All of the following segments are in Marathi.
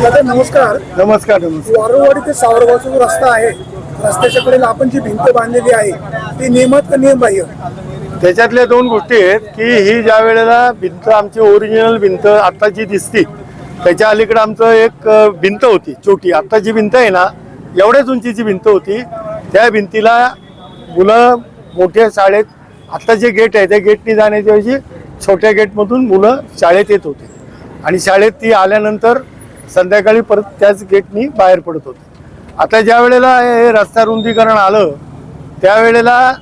दादा नमस्कार. नमस्कार नमस्कार. वारवाडी ते सावरगावचा जो रस्ता आहे रस्त्याच्या कडेला आपण जी भिंत बांधलेली आहे ती नियमात का नियमबाह्य त्याच्यातल्या दोन गोष्टी आहेत की ही ज्या वेळेला भिंत आमची ओरिजिनल भिंत आता जी दिसती त्याच्या अलीकडे आमचं एक भिंत होती छोटी. आता जी भिंत आहे ना एवढ्याच उंचीची भिंत होती. त्या भिंतीला मुलं मोठ्या शाळेत आता जे गेट आहे त्या गेटनी जाण्याच्या ऐवजी छोट्या गेटमधून मुलं शाळेत येत होते. आणि शाळेत ती आल्यानंतर संध्याकाळी परत त्याच गेटनी बाहेर पडत होते. आता ज्या वेळेला हे रस्ता रुंदीकरण आलं त्यावेळेला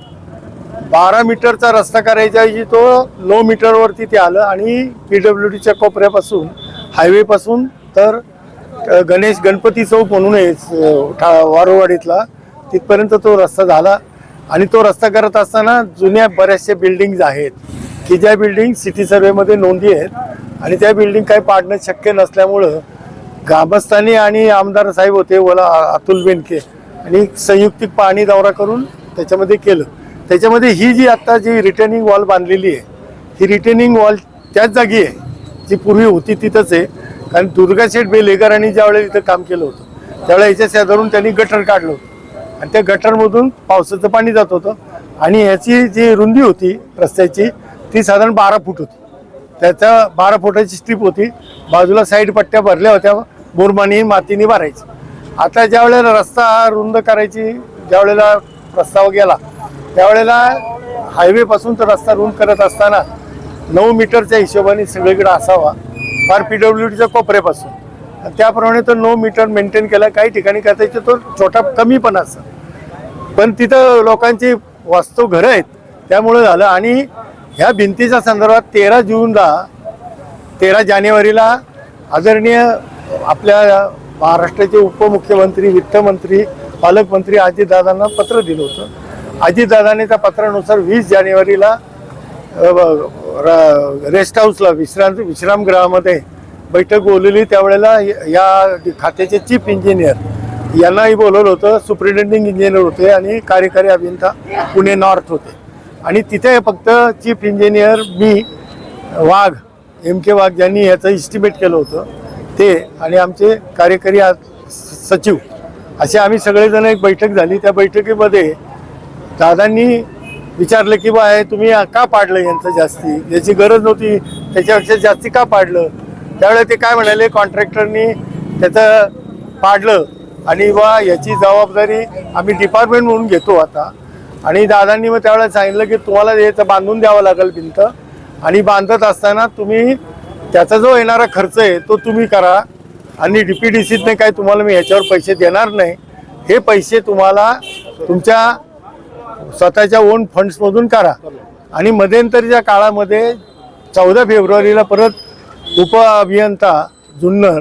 बारा मीटरचा रस्ता करायच्या ऐवजी तो लो मीटरवरती ते आलं आणि पी डब्ल्यू डीच्या कोपऱ्यापासून हायवेपासून तर गणेश गणपती चौक म्हणून आहे ठा- वारोवाडीतला तिथपर्यंत तो रस्ता झाला. आणि तो रस्ता करत असताना जुन्या बऱ्याचशा बिल्डिंग्ज आहेत की ज्या बिल्डिंग सिटी सर्वेमध्ये नोंदी आहेत. आणि त्या बिल्डिंग काही पाडणं शक्य नसल्यामुळं ग्रामस्थांनी आणि आमदार साहेब होते वला अतुल बेनके आणि संयुक्तिक पाहणी दौरा करून त्याच्यामध्ये केलं. त्याच्यामध्ये ही जी आत्ता जी रिटर्निंग वॉल बांधलेली आहे ही रिटर्निंग वॉल त्याच जागी आहे जी पूर्वी होती तिथंच आहे. कारण दुर्गा शेठ बेलेकरांनी ज्यावेळेला इथं काम केलं होतं त्यावेळेला याच्या शेजारून त्यांनी गटर काढलं होतं. आणि त्या गटरमधून पावसाचं पाणी जात होतं आणि ह्याची जी रुंदी होती रस्त्याची ती साधारण बारा फूट होती. त्याच्या बारा फुटाची स्ट्रीप होती. बाजूला साईड पट्ट्या भरल्या होत्या. बोरमानी मातीने भरायची. आता ज्या वेळेला रस्ता रुंद करायची ज्या वेळेला प्रस्ताव गेला त्यावेळेला हायवेपासून तर रस्ता रुंद करत असताना नऊ मीटरच्या हिशोबाने सगळीकडे असावा फार पी डब्ल्यू डीच्या कोपऱ्यापासून. त्याप्रमाणे तो नऊ मीटर मेंटेन केला काही ठिकाणी करायचं तो छोटा कमी पण असं पण तिथं लोकांची वास्तू घरं आहेत त्यामुळं झालं. आणि ह्या भिंतीच्या संदर्भात तेरा जूनला तेरा जानेवारीला आदरणीय आपल्या महाराष्ट्राचे उपमुख्यमंत्री वित्तमंत्री पालकमंत्री अजितदादांना पत्र दिलं होतं. अजितदादाने त्या पत्रानुसार वीस जानेवारीला र- रेस्ट हाऊसला विश्रांत विश्रामगृहामध्ये बैठक बोलवली. त्यावेळेला या खात्याचे चीफ इंजिनियर यांनाही बोलवलं होतं. सुप्रिटेंडिंग इंजिनियर होते आणि कार्यकारी अभियंता पुणे नॉर्थ होते. आणि तिथे फक्त चीफ इंजिनियर मी वाघ एम के वाघ ज्यांनी याचं इस्टिमेट केलं होतं. ते आणि आमचे कार्यकारी सचिव असे आम्ही सगळेजण एक बैठक झाली. त्या बैठकीमध्ये दादांनी विचारलं की बा हे तुम्ही का पाडलं यांचं जास्ती? याची गरज नव्हती. त्याच्यापेक्षा जास्ती का पाडलं? त्यावेळेला ते काय म्हणाले कॉन्ट्रॅक्टरनी त्याचं पाडलं आणि बा याची जबाबदारी आम्ही डिपार्टमेंट म्हणून घेतो आता. आणि दादांनी मग त्यावेळेला सांगितलं की तुम्हाला याचं बांधून द्यावं लागेल भिंत आणि बांधत असताना तुम्ही त्याचा जो येणारा खर्च आहे तो तुम्ही करा. आणि डी पी डी सीतने काय तुम्हाला मी ह्याच्यावर पैसे देणार नाही. हे पैसे तुम्हाला तुमच्या स्वतःच्या ओन फंड्समधून करा. आणि मध्यंतरीच्या काळामध्ये चौदा फेब्रुवारीला परत उप अभियंता जुन्नर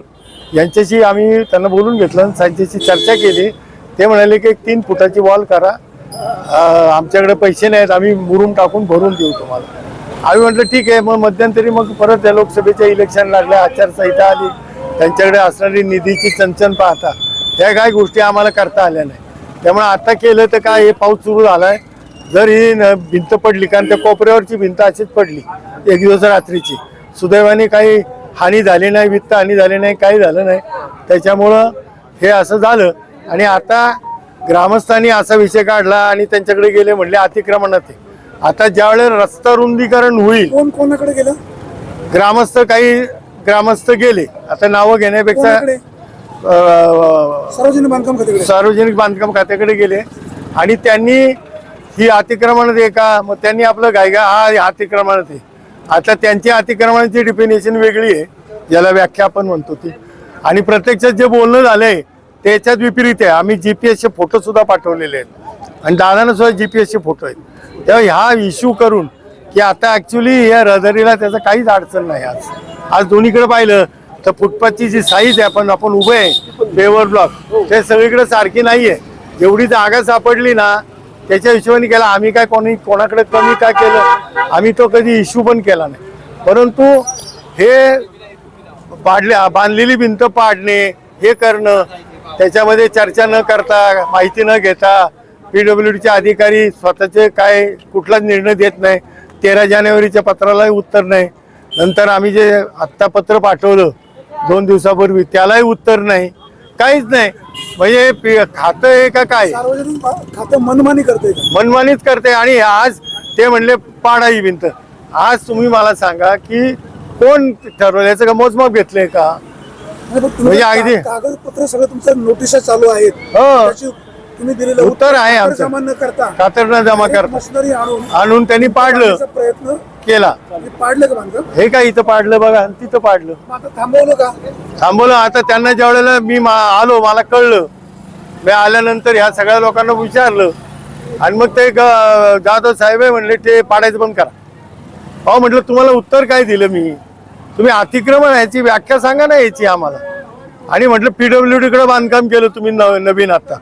यांच्याशी आम्ही त्यांना बोलून घेतलं आणि त्यांच्याशी चर्चा केली. ते म्हणाले की एक तीन फुटाची वॉल करा. आमच्याकडे पैसे नाहीत आम्ही मुरून टाकून भरून देऊ तुम्हाला. आम्ही म्हटलं ठीक आहे. मग मध्यंतरी मग परत त्या लोकसभेच्या इलेक्शन लागल्या आचारसंहिता आली. त्यांच्याकडे असणारी निधीची चंचन पाहता. ह्या काही गोष्टी आम्हाला करता आल्या नाही. त्यामुळे आता केलं तर काय? हे पाऊस सुरू झालाय. जर ही न- भिंत पडली कारण त्या कोपऱ्यावरची भिंत अशीच पडली एक दिवस रात्रीची. सुदैवाने काही हानी झाली नाही वित्त हानी झाली नाही काही झालं नाही. त्याच्यामुळं हे असं झालं. आणि आता ग्रामस्थांनी असा विषय काढला आणि त्यांच्याकडे गेले म्हणले अतिक्रमणात आहे आता ज्यावेळेस रस्ता रुंदीकरण होईल कोण कोणाकडे गेलं? ग्रामस्थ काही ग्रामस्थ गेले. आता नावं घेण्यापेक्षा कोणाकडे? अं, सार्वजनिक बांधकाम खात्याकडे. सार्वजनिक बांधकाम खात्याकडे गेले. आणि त्यांनी ही अतिक्रमणात आहे का? मग त्यांनी आपलं गायगा हा हे अतिक्रमणात आहे. आता त्यांची अतिक्रमणाची डिफिनेशन वेगळी आहे. ज्याला व्याख्या आपण म्हणतो ती. आणि प्रत्यक्षात जे बोलणं झालंय त्याच्यात विपरीत आहे. आम्ही जी पी एसचे फोटो सुद्धा पाठवलेले आहेत. आणि दादानं सुद्धा जी पी एसचे फोटो आहेत. तेव्हा ह्या इश्यू करून की आता ऍक्च्युली या रहदारीला त्याचं काहीच अडचण नाही आज. आज दोन्हीकडे पाहिलं तर फुटपाथची जी साईज आहे आपण आपण उभे आहे पेवर ब्लॉक ते सगळीकडे सारखी नाही आहे जेवढी जागा सापडली ना त्याच्या हिशोबाने केला आम्ही काय कोणी कोणाकडे कमी काय केलं आम्ही तो कधी इश्यू पण केला नाही. परंतु हे पाडल्या बांधलेली भिंत पाडणे हे करणं त्याच्यामध्ये चर्चा न करता माहिती न घेता पी डब्ल्यू डीचे अधिकारी स्वतःचे काय कुठलाच निर्णय देत नाही. तेरा जानेवारीच्या पत्रालाही उत्तर नाही. नंतर आम्ही जे आत्ता पत्र पाठवलं दोन दिवसापूर्वी त्यालाही उत्तर नाही. काहीच नाही. म्हणजे पी- खातं आहे का काय? खातं मनमानी करते मनमानीच करते आणि आज ते म्हणले पाडा ही भिंत. आज तुम्ही मला सांगा की कोण ठरवलं? याचं का मोजमाप घेतलंय का? म्हणजे अगदी- कागदपत्र सगळं तुमचं नोटिसा चालू आहेत. हो. तुम्ही दिलेलं उत्तर आहे आमचं. जमा न करता. खातरनं जमा एक करता. मशिनरी आणून आणून त्यांनी पाडलं. प्रयत्न केला. हे पाडलं का बांधकाम हे काय इथं पाडलं बघा आणि तिथं पाडलं. मग आता थांबवलं का? थांबवलं. आता त्यांना ज्या वेळेला मी मा- आलो मला कळलं. मी आल्यानंतर ह्या सगळ्या लोकांना विचारलं. आणि मग ते ग- जाधव साहेब आहे म्हणले ते पाडायचं बंद करा. अहो म्हटलं तुम्हाला उत्तर काय दिलं मी? तुम्ही अतिक्रमण याची व्याख्या सांगा ना याची आम्हाला. आणि म्हटलं पीडब्ल्यू कडे बांधकाम केलं तुम्ही नवीन आता.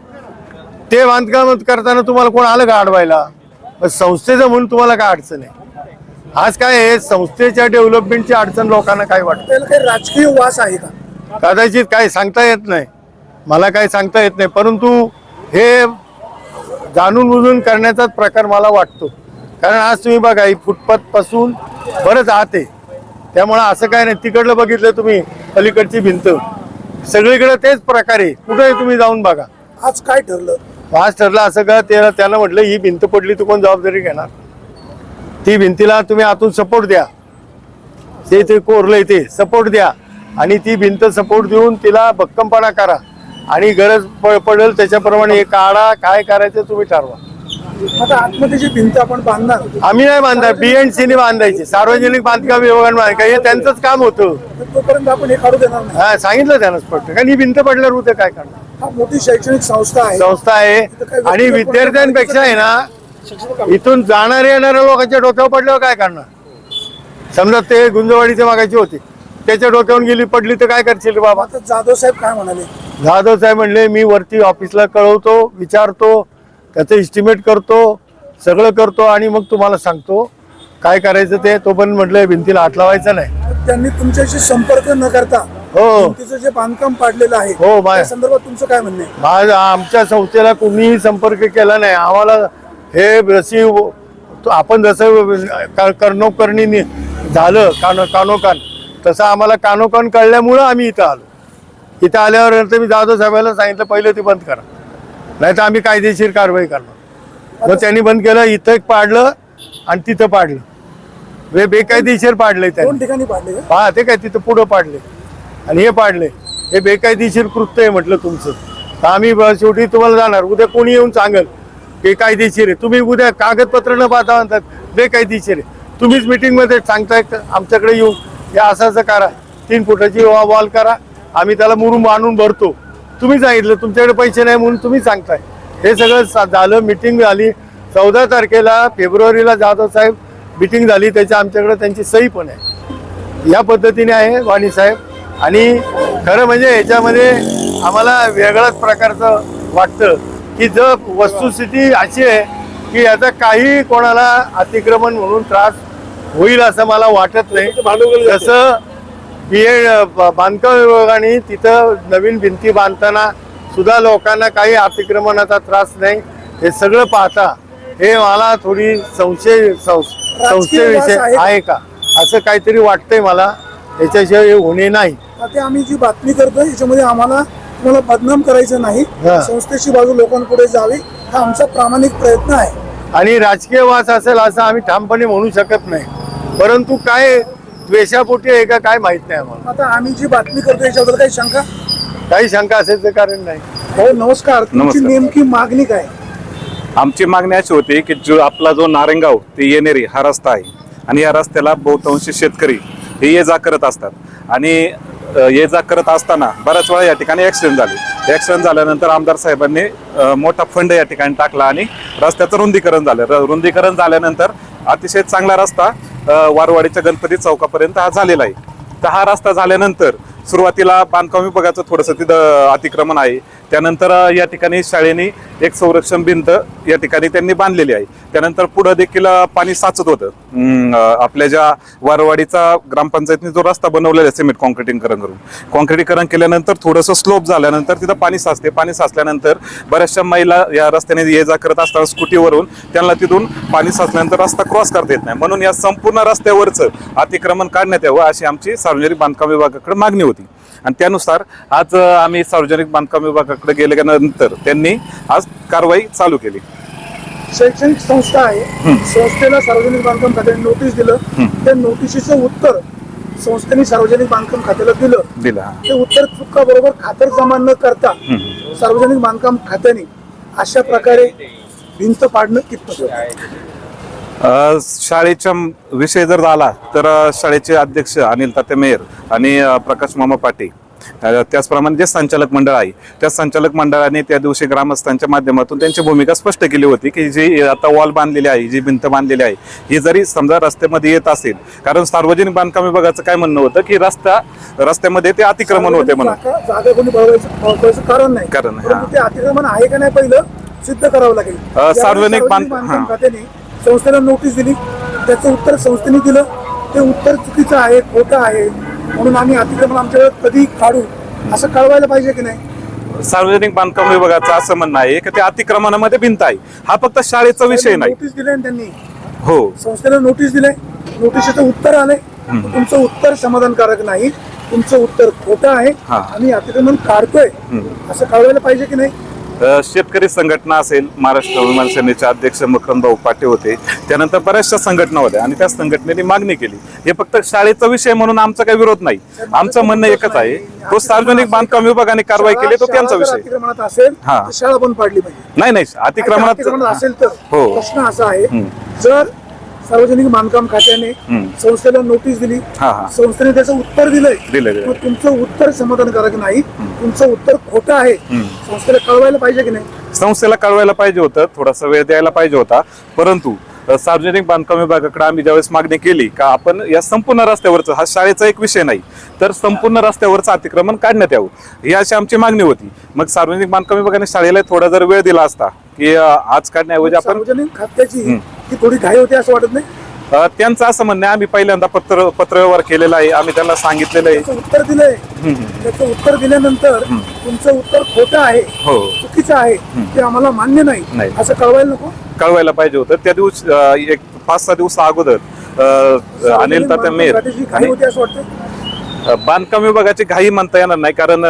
ते बांधकाम करताना तुम्हाला कोण आलं का अडवायला संस्थेचं म्हणून तुम्हाला काय अडचण आहे? आज काय आहे संस्थेच्या डेव्हलपमेंटची अडचण लोकांना काय वाटतं? काही राजकीय वास आहे का? कदाचित काही सांगता येत नाही. मला काही सांगता येत नाही परंतु हे जाणून बुजून करण्याचाच प्रकार मला वाटतो. कारण आज तुम्ही बघा ही फुटपाथपासून बरंच आत आहे. त्यामुळं असं काय नाही तिकडलं बघितलं तुम्ही पलीकडची भिंत. सगळीकडे तेच प्रकार आहे. कुठे तुम्ही जाऊन बघा. आज काय ठरलं? आज ठरलं असं का त्याला त्यानं म्हटलं ही भिंत पडली तर कोण जबाबदारी घेणार? ती भिंतीला तुम्ही आतून सपोर्ट द्या. ते ते कोरलंय ते सपोर्ट द्या. आणि ती भिंत सपोर्ट देऊन तिला भक्कमपणा करा. आणि गरज प- पडेल त्याच्याप्रमाणे हे काढा काय करायचं तुम्ही ठरवा. आता आतमध्ये जी भिंत आपण बांधणार आम्ही नाही बांधा बी एन सीने बांधायची. सार्वजनिक बांधकाम विभागाने बांधायचं हे त्यांचंच काम होतं. तर तोपर्यंत आपण हे काढू देणार नाही. हा सांगितलं त्यानं स्पष्ट कारण ही भिंत पडल्यावर उद्या काय करणार? मोठी शैक्षणिक संस्था आहे. संस्था आहे. आणि विद्यार्थ्यांपेक्षा आहे ना इथून जाणारे येणाऱ्या लोकांच्या डोक्यावर पडल्यावर काय करणार? समजा ते गुंजवाडीचे मागायची होती. त्याच्या डोक्यावर गेली पडली तर काय करशील बाबा? आता जाधव साहेब काय म्हणाले? जाधव साहेब म्हणले मी वरती ऑफिसला कळवतो विचारतो त्याचं इस्टिमेट करतो सगळं करतो आणि मग तुम्हाला सांगतो काय करायचं ते. तो पण म्हटलं भिंतीला हात लावायचा नाही. त्यांनी तुमच्याशी संपर्क न करता हो. भिंतीचं जे बांधकाम पाडलेलं आहे हो, बाय. त्या संदर्भात तुमचं काय म्हणणं आहे? आज आमच्या संस्थेला कोणीही संपर्क केला नाही. आम्हाला हे रसी तो आपण जसं क- कर्णोकरणी नि- झालं कानो कानोकान तसं आम्हाला कानोकान कळल्यामुळं आम्ही इथं आलो. इथं आल्यावर नंतर मी जाधव साहेबाला सांगितलं पहिलं ते बंद करा. नाही तर आम्ही कायदेशीर कारवाई करणार. मग त्यांनी बंद केलं इथं एक पाडलं आणि तिथं पाडलं. बेकायदेशीर पाडलंय त्यांनी. दोन ठिकाणी पाडले का? हा ते काय तिथं पुढं पाडले आणि हे पाडले. हे बेकायदेशीर कृत्य आहे म्हटलं तुमचं. तर आम्ही शेवटी तुम्हाला जाणार. उद्या कोणी येऊन सांगेल बेकायदेशीर आहे. तुम्ही उद्या कागदपत्र न पाहता म्हणतात बेकायदेशीर आहे. तुम्हीच मिटिंगमध्ये सांगताय आमच्याकडे येऊन? हे असं असं करा. तीन फुटाची वॉल करा. आम्ही त्याला मुरुम आणून भरतो. तुम्ही सांगितलं तुमच्याकडे पैसे नाही म्हणून तुम्ही सांगताय. हे सगळं सा- झालं मिटिंग झाली. चौदा तारखेला फेब्रुवारीला जाधव साहेब मिटिंग झाली. त्याच्या आमच्याकडे त्यांची सही पण आहे. या पद्धतीने आहे वाणी साहेब. आणि खरं म्हणजे याच्यामध्ये आम्हाला वेगळ्याच प्रकारचं वाटतं की जर वस्तुस्थिती अशी आहे की याचा काही कोणाला अतिक्रमण म्हणून त्रास होईल असं मला वाटत नाही. जसं बी एड बांधकाम विभागाने तिथं नवीन भिंती बांधताना सुद्धा लोकांना काही अतिक्रमणाचा त्रास नाही. हे सगळं पाहता हे मला थोडी संशय संशयाविषय आहे का? आहे का? असं काहीतरी वाटतंय मला. याच्याशिवाय हे होणे नाही. आता आम्ही जी बातमी करतोय याच्यामध्ये आम्हाला तुम्हाला बदनाम करायचं नाही. हा. संस्थेची बाजू लोकांपुढे जावी हा आमचा प्रामाणिक प्रयत्न आहे. आणि राजकीय वास असेल असं आम्ही ठामपणे म्हणू शकत नाही. परंतु काय द्वेषापोटी आहे का काय माहीत नाही आम्हाला. आता आम्ही जी बातमी करतोय याच्याबद्दल काही शंका? काही शंका असेल कारण नाही. हो नमस्कार. तुमची नमस्कार. नेमकी मागणी काय? आमची मागणी अशी होती की जो आपला जो नारायणगाव ते येणेरी हा रस्ता आहे. आणि या रस्त्याला बहुतांशी शेतकरी हे ये जा करत असतात. आणि ये जा करत असताना बऱ्याच वेळा या ठिकाणी ॲक्सिडेंट झाले. ॲक्सिडेंट झाल्यानंतर आमदार साहेबांनी मोठा फंड या ठिकाणी टाकला आणि रस्त्याचं रुंदीकरण झालं. र- रुंदीकरण झाल्यानंतर अतिशय चांगला रस्ता वारवाडीच्या गणपती चौकापर्यंत हा झालेला आहे. तर हा रस्ता झाल्यानंतर सुरुवातीला बांधकाम विभागाचं थोडंसं तिथं अतिक्रमण आहे. त्यानंतर या ठिकाणी शाळेने एक संरक्षण भिंत या ठिकाणी त्यांनी बांधलेली आहे. त्यानंतर पुढं देखील पाणी साचत होतं. आपल्या ज्या वारवाडीचा ग्रामपंचायतने जो रस्ता बनवलेला आहे सिमेंट कॉन्क्रिटीकरण करून. कॉन्क्रिटीकरण केल्यानंतर थोडंसं स्लोप झाल्यानंतर तिथं पाणी साचते. पाणी साचल्यानंतर बऱ्याचशा महिला या रस्त्याने ये जा करत असताना स्कूटीवरून त्यांना तिथून पाणी साचल्यानंतर रस्ता क्रॉस करता येत नाही. म्हणून या संपूर्ण रस्त्यावरचं अतिक्रमण काढण्यात यावं अशी आमची सार्वजनिक बांधकाम विभागाकडे मागणी होती. आणि त्यानुसार आज आम्ही सार्वजनिक बांधकाम विभागाकडे गेल्यानंतर त्यांनी आज कारवाई चालू केली. शैक्षणिक संस्था आहे. संस्थेला सार्वजनिक बांधकाम खात्याने नोटीस दिलं. त्या नोटिशीचं उत्तर संस्थेने सार्वजनिक बांधकाम खात्याला दिलं. दिला ते उत्तर चुका बरोबर खातर जमा न करता सार्वजनिक बांधकाम खात्याने अशा प्रकारे भिंत पाडणं कितपत शाळेच्या विषय जर झाला तर शाळेचे अध्यक्ष अनिल ताते मेयर आणि प्रकाश मामा पाटे अ, त्याचप्रमाणे जे संचालक मंडळ आहे त्या संचालक मंडळाने त्या दिवशी ग्रामस्थांच्या माध्यमातून त्यांची भूमिका स्पष्ट केली होती की जी आता वॉल बांधलेली आहे जी भिंत बांधलेली आहे ही जरी समजा रस्त्यामध्ये येत असेल कारण सार्वजनिक बांधकाम विभागाचं काय म्हणणं होतं की रस्ता रस्त्यामध्ये ते अतिक्रमण होते म्हणून. कारण नाही. कारण अतिक्रमण आहे का नाही पहिलं सिद्ध करावं लागेल. सार्वजनिक बांध- बांधकाम संस्थेला नोटीस दिली. त्याचं उत्तर संस्थेने दिलं. ते उत्तर चुकीचं आहे खोटं आहे. म्हणून आम्ही अतिक्रमण आमच्याकडे कधी काढू? असं कळवायला पाहिजे की नाही? सार्वजनिक बांधकाम विभागाचं असं म्हणणं आहे की त्या अतिक्रमणामध्ये भिंत आहे. हा फक्त शाळेचा विषय नाही. नोटीस दिले त्यांनी? हो. संस्थेला नोटीस दिले नोटीसचं उत्तर आलंय. तुमचं उत्तर समाधानकारक नाही. तुमचं उत्तर खोटं आहे. आम्ही अतिक्रमण काढतोय. असं कळवायला पाहिजे की नाही? शेतकरी संघटना असेल महाराष्ट्र अभिमान सेनेचे अध्यक्ष मकरंदभाऊ पाटे होते त्यानंतर बऱ्याचशा संघटना होत्या आणि त्या संघटनेने मागणी केली हे फक्त शाळेचा विषय म्हणून आमचा काही विरोध नाही आमचं म्हणणं एकच आहे तो सार्वजनिक बांधकाम विभागाने कारवाई केली तो त्यांचा विषय हा. शाळा पण पाडली पाहिजे नाही नाही अतिक्रमणात असेल तर हो. प्रश्न असा आहे. जर सार्वजनिक बांधकाम खात्याने. संस्थेला नोटीस दिली. संस्थेने त्याचं उत्तर दिलंय. मग तुमचं उत्तर समाधानकारक नाही. तुमचं उत्तर खोटं आहे. संस्थेला कळवायला पाहिजे की नाही? संस्थेला कळवायला पाहिजे होतं. थोडासा वेळ द्यायला पाहिजे होता. परंतु सार्वजनिक बांधकाम विभागाकडे आम्ही ज्यावेळेस मागणी केली का आपण या संपूर्ण रस्त्यावरचं हा शाळेचा एक विषय नाही तर संपूर्ण रस्त्यावरचं अतिक्रमण काढण्यात यावं. ही अशी आमची मागणी होती. मग सार्वजनिक बांधकाम विभागाने शाळेला थोडा जर वेळ दिला असता की आज काढण्याऐवजी आपण सार्वजनिक खात्याची ती थोडी घाई होते असं वाटत नाही? त्यांचं असं म्हणणं आहे आम्ही पहिल्यांदा पत्र पत्रव्यवहार केलेला आहे आम्ही त्यांना सांगितलेलं आहे. त्याचं उत्तर दिलंय. त्याचं उत्तर दिल्यानंतर तुमचं उत्तर खोटं आहे हो. चुकीचं आहे ते आम्हाला मान्य नाही. नाही. असं कळवायला नको. कळवायला पाहिजे होतं. त्या दिवशी अ, एक पाच सहा दिवस अगोदर अ, अनिल तात्या खात्याची घाई आणि होते असं वाटतं बांधकाम विभागाची घाई म्हणता येणार नाही कारण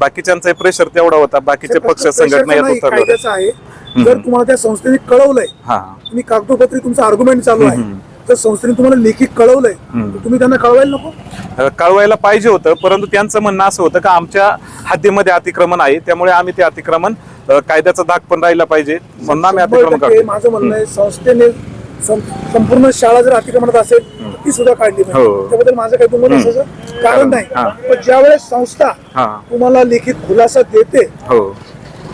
बाकीच्यांचा प्रेशर तेवढा होता बाकीचे पक्ष संघटना येत आहे. जर तुम्हाला त्या संस्थेने कळवलंय हा. तुम्ही कागदोपत्री तुमचं आर्ग्युमेंट चालू आहे. तर संस्थेने तुम्हाला लेखी कळवलंय तुम्ही त्यांना कळवायला नको. कळवायला पाहिजे होतं परंतु त्यांचं म्हणणं असं होतं का आमच्या हद्दीमध्ये अतिक्रमण आहे त्यामुळे आम्ही ते अतिक्रमण कायद्याचा धाक पण राहिला पाहिजे. म्हणून आम्ही अतिक्रमण माझं म्हणणं आहे संस्थेने संपूर्ण शाळा जर अतिक्रमणात असेल तर ती सुद्धा काढली पाहिजे. हो. त्याबद्दल माझं काही दुमत असायचं कारण नाही. पण ज्यावेळेस संस्था तुम्हाला लिखित खुलासा देते हो.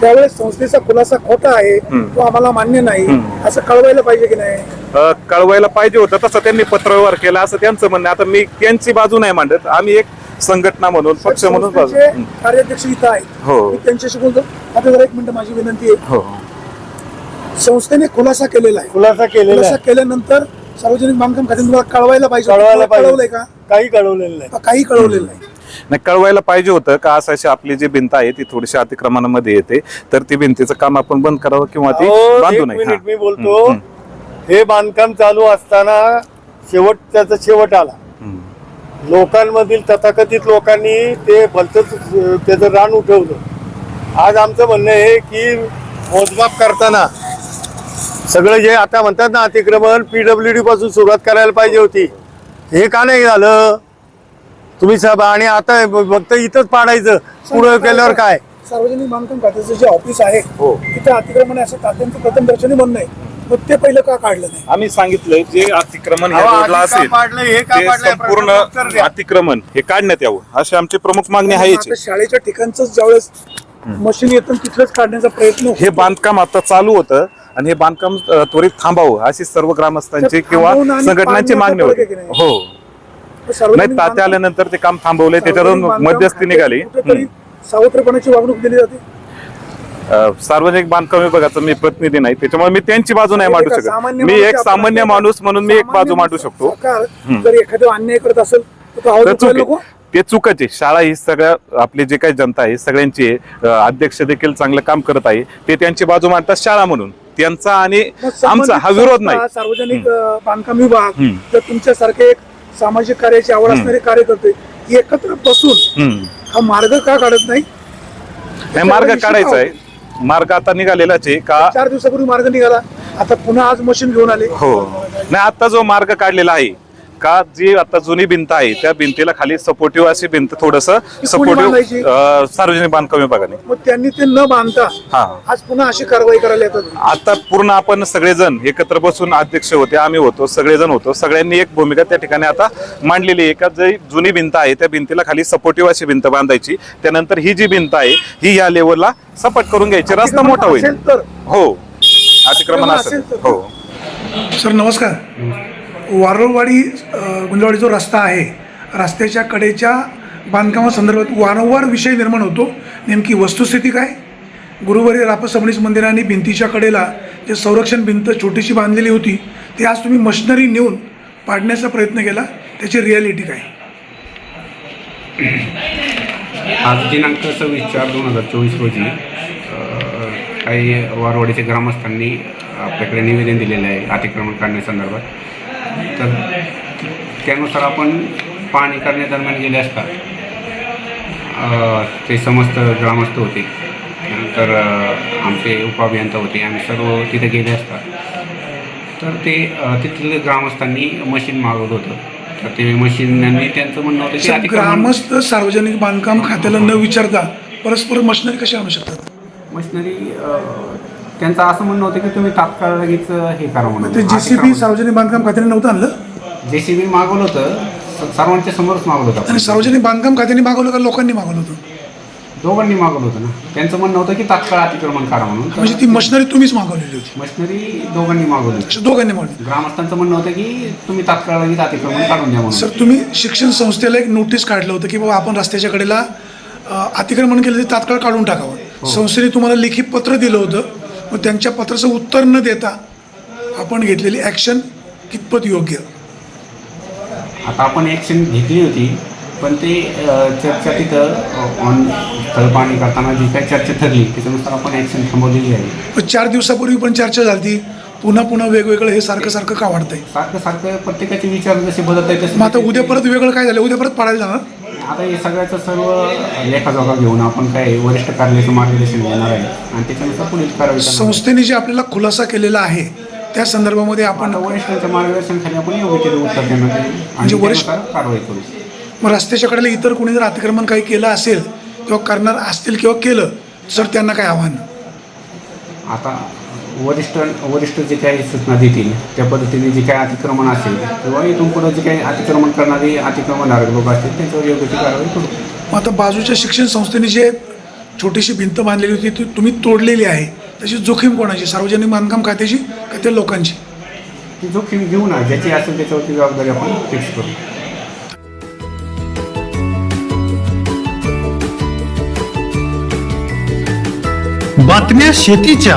त्यावेळेस संस्थेचा खुलासा खोटा आहे तो आम्हाला मान्य नाही. असं कळवायला पाहिजे की नाही? कळवायला पाहिजे होतं तसं त्यांनी पत्रव्यवहार केला असं त्यांचं म्हणणं. आता मी त्यांची बाजू नाही मांडत. आम्ही एक संघटना म्हणून पक्ष म्हणून कार्याध्यक्ष इथं आहेत. हो. त्यांच्याशी बोलतो. आता जरा एक मिनिट माझी विनंती आहे. संस्थेने खुलासा केलेला आहे. खुलासा केलेला खुलासा आहे केल्यानंतर सार्वजनिक बांधकाम खात्याने तुम्हाला कळवायला पाहिजे कळवायला तुम्हाला कळवलंय पाहिजे का? काही कळवलेलं नाही. काही कळवलेलं नाही. नाही कळवायला पाहिजे होतं का? असं अशी आपली जी भिंत आहे ती थोडीशी अतिक्रमणामध्ये येते. तर ती भिंतीचं काम आपण बंद करावं किंवा ती अहो, बांधू एक नये. मिनिट हा. मी बोलतो. हम्म, हे बांधकाम चालू असताना शेवट त्याचा शेवट आला. हम्म. लोकांमधील तथाकथित लोकांनी ते भलतच त्याचं रान उठवलं. आज आमचं म्हणणं आहे की मोजमाप करताना सगळं जे आता म्हणतात ना अतिक्रमण पीडब्ल्यू डी पासून सुरुवात करायला पाहिजे होती. हे का नाही झालं? तुम्ही साहेब आणि आता फक्त इथंच पाडायचं. पुढं केल्यावर काय? सार्वजनिक बांधकाम खात्याचं जे ऑफिस आहे हो. तिथे अतिक्रमण आहे असं तात्यांचं प्रथम दर्शनी म्हणणं आहे. मग ते पहिलं का काढलं नाही? आम्ही सांगितलंय जे अतिक्रमण ह्या रोडला असेल हे ते संपूर्ण. अतिक्रमण हे काढण्यात यावं अशी आमची प्रमुख मागणी आहे शाळेच्या ठिकाणच ज्यावेळेस मशीन येतं तिथलंच काढण्याचा प्रयत्न हे. बांधकाम आता चालू होतं. आणि हे बांधकाम त्वरित थांबावं अशी सर्व ग्रामस्थांची किंवा संघटनांची मागणी होती? हो. नाही. तात्या आल्यानंतर ते काम सार्वजनिक बांधकाम मध्यस्थी निघाली. सावत्रपणाची वागणूक दिली जाते. सार्वजनिक बांधकाम विभागाचा मी प्रतिनिधी नाही त्याच्यामुळे मी त्यांची बाजू नाही मांडू शकत. मी एक सामान्य माणूस म्हणून मी एक बाजू मांडू शकतो. सरकार हम्म. जर एखादं अन्याय करत असेल तर तो चुकच शाळा ही सगळ्या आपली जे काही जनता आहे सगळ्यांची अध्यक्ष देखील चांगलं काम करत आहे ते त्यांची बाजू मांडतात शाळा म्हणून. त्यांचा आणि आमचा हा विरोध नाही. सार्वजनिक बांधकाम विभाग. तर तुमच्यासारखे एक सामाजिक कार्याची आवड असणारे कार्यकर्ते एकत्र बसून. हा मार्ग का काढत नाही? नाही मार्ग काढायचा आहे. मार्ग आता निघालेलाच आहे का? चार दिवसापूर्वी मार्ग निघाला. आता पुन्हा आज मशीन घेऊन आले. हो. नाही आता जो मार्ग काढलेला आहे का जी आता जुनी भिंत आहे त्या भिंतीला खाली सपोर्टिव्ह अशी भिंत थोडस बांधायची? सपोर्टिव्ह सार्वजनिक बांधकाम विभागाने मग त्यांनी ते न बांधता हा. आज पुन्हा अशी कारवाई करायला येतात? आता पूर्ण आपण सगळेजण एकत्र बसून अध्यक्ष होते आम्ही होतो सगळेजण होतो. सगळ्यांनी एक भूमिका त्या ठिकाणी आता मांडलेली आहे का जी जुनी भिंत आहे त्या भिंतीला खाली सपोर्टिव्ह अशी भिंत बांधायची. त्यानंतर ही जी भिंत आहे ही या लेवलला सपाट करून घ्यायची. रस्ता मोठा होईल. असेल तर. हो. अतिक्रमण असेल. हो. सर नमस्कार. वारळवाडी गुंजवाडी जो रस्ता आहे रस्त्याच्या कडेच्या बांधकामासंदर्भात वारंवार विषय निर्माण होतो. नेमकी वस्तुस्थिती काय? गुरुवारी रापा मंदिराने भिंतीच्या कडेला जे संरक्षण भिंत छोटीशी बांधलेली होती ती आज तुम्ही मशिनरी नेऊन पाडण्याचा प्रयत्न केला. त्याची रियालिटी काय? आज दिनांक सव्वीस चार दोन हजार चोवीस रोजी काही वारवाडीच्या ग्रामस्थांनी आपल्याकडे निवेदन दिलेलं आहे अतिक्रमण करण्यासंदर्भात. तर त्यानुसार आपण पाहणी करण्यादरम्यान गेले असता ते समस्त ग्रामस्थ होते. त्यानंतर अ, आमचे उपअभियंता होते. आम्ही सर्व तिथे गेले असता. तर ते तिथले ग्रामस्थांनी मशीन मागवलं होतं. तर ते मशीननी त्यांचं म्हणणं होतं की ग्रामस्थ सार्वजनिक बांधकाम खात्याला न विचारता परस्पर मशिनरी कशी आणू शकतात? मशिनरी त्यांचं असं म्हणणं होतं की तुम्ही तात्काळ लगेच हे करा म्हणून. ते जेसीबी सार्वजनिक बांधकाम खात्याने नव्हतं आणलं? जेसीबी मागवलं होतं. स- सर्वांच्या समोरच मागवलं होतं. आणि आपण. सार्वजनिक बांधकाम खात्याने मागवलं का लोकांनी मागवलं होतं? दोघांनी मागवलं होतं ना. त्यांचं म्हणणं होतं की तात्काळ अतिक्रमण करा म्हणून. म्हणजे ती मशिनरी तुम्हीच मागवलेली होती. मशिनरी दोघांनी मागवली होती. अशा दोघांनी मागवली. ग्रामस्थांचं म्हणणं होतं की तुम्ही तात्काळ लगेच अतिक्रमण काढून द्या म्हणून. सर तुम्ही शिक्षण संस्थेला एक नोटीस काढलं होतं की बाबा आपण रस्त्याच्या कडेला अ, अतिक्रमण केलं ते तात्काळ काढून टाकावं. संस्थेने तुम्हाला लेखी पत्र दिलं होतं. मग त्यांच्या पत्राचं उत्तर न देता आपण घेतलेली ॲक्शन कितपत योग्य? आता आपण ॲक्शन घेतली होती पण ते चर्चा तिथं ऑन स्थळ पाहणी करताना जी काही चर्चा ठरली त्याच्यानुसार आपण ॲक्शन थांबवलेली आहे. पण चार दिवसापूर्वी पण चर्चा झाली पुन्हा पुन्हा वेगवेगळं हे सारखं सारखं का वाढतंय? सारखं सारखं प्रत्येकाचे विचार जसे बदलत आहेत मग आता उद्या परत वेगळं काय झालं? उद्या परत पाडायला जाणार? आता हे सगळ्याचं सर्व लेखाजोखा घेऊन आपण काय वरिष्ठ कार्यालयाचं मार्गदर्शन घेणार आहे. आणि त्याच्यानुसार पुढील कारवाई करणार. संस्थेने जे आपल्याला खुलासा केलेला आहे त्या संदर्भामध्ये आपण आता वरिष्ठांच्या मार्गदर्शनाखाली आपण योग्य ते उत्तर देणार आहे. आणि म्हणजे वरिष्ठ- त्यानुसार कारवाई करू. मग रस्त्याच्या कडेला इतर कोणी जर अतिक्रमण काही केलं असेल किंवा करणार असतील किंवा केलं तर त्यांना काय आव्हान? आता वरिष्ठ वरिष्ठ जे काही सूचना देतील त्या पद्धतीने जे काही अतिक्रमण असेल किंवा इथून पुढे जे काही अतिक्रमण करणारे अतिक्रमणधारक लोक असतील त्यांच्यावर योग्य ती कारवाई करू. मग आता बाजूच्या शिक्षण संस्थेने जे छोटीशी भिंत बांधलेली होती ती तुम्ही तोडलेली आहे. त्याची जोखीम कोणाची? सार्वजनिक बांधकाम खात्याची का त्या लोकांची? ती जोखीम घेऊ ना ज्याची असेल त्याच्यावरती जबाबदारी आपण फिक्स करू. बातम्या शेतीच्या.